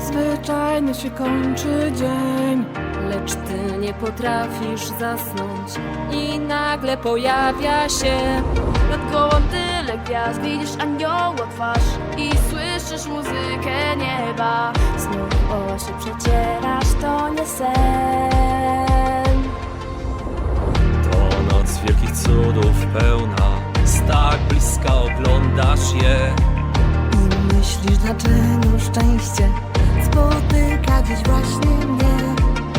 zwyczajny się kończy dzień. Lecz ty nie potrafisz zasnąć i nagle pojawia się Nad gołą tyle gwiazd widzisz anioła twarz i słyszysz muzykę nieba. Znów o się przecierasz, to nie sen. To noc wielkich cudów pełna, z tak bliska oglądasz je myślisz, dlaczego szczęście spotyka dziś właśnie mnie?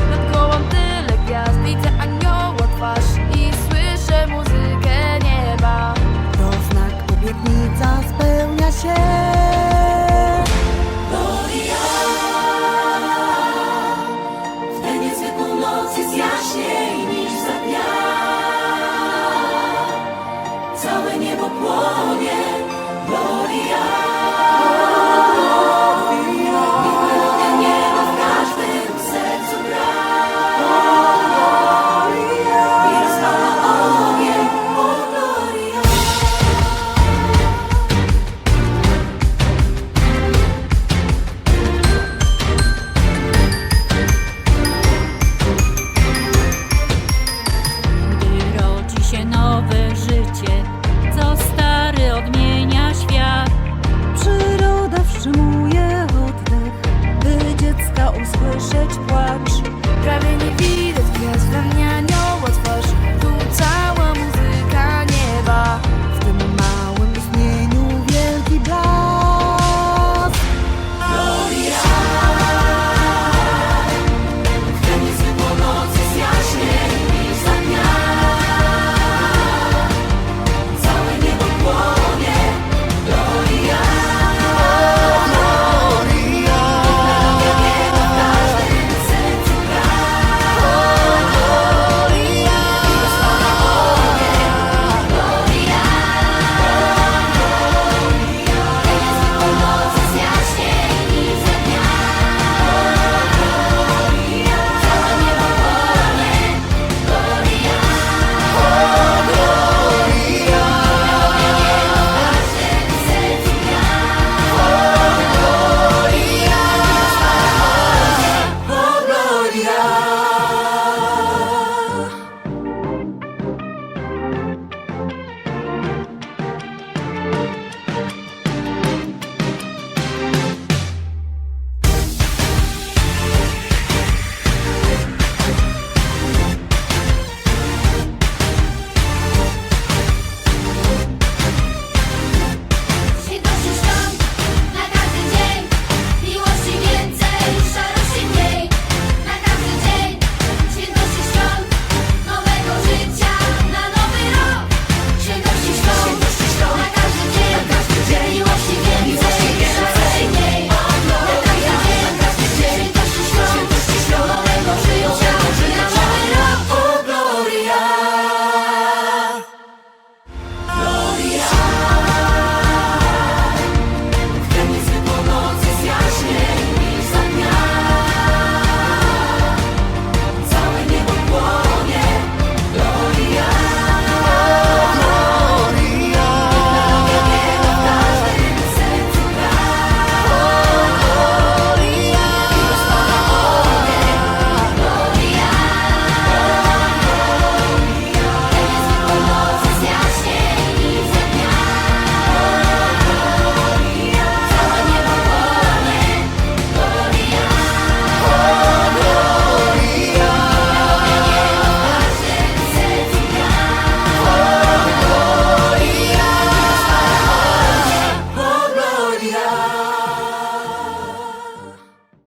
Nad kołem tyle gwiazd, widzę anioła twarz i słyszę muzykę nieba. To znak, obietnica spełnia się. Bo w tę niezwykłą jest jaśniej niż za. Całe niebo płonie, Gloria.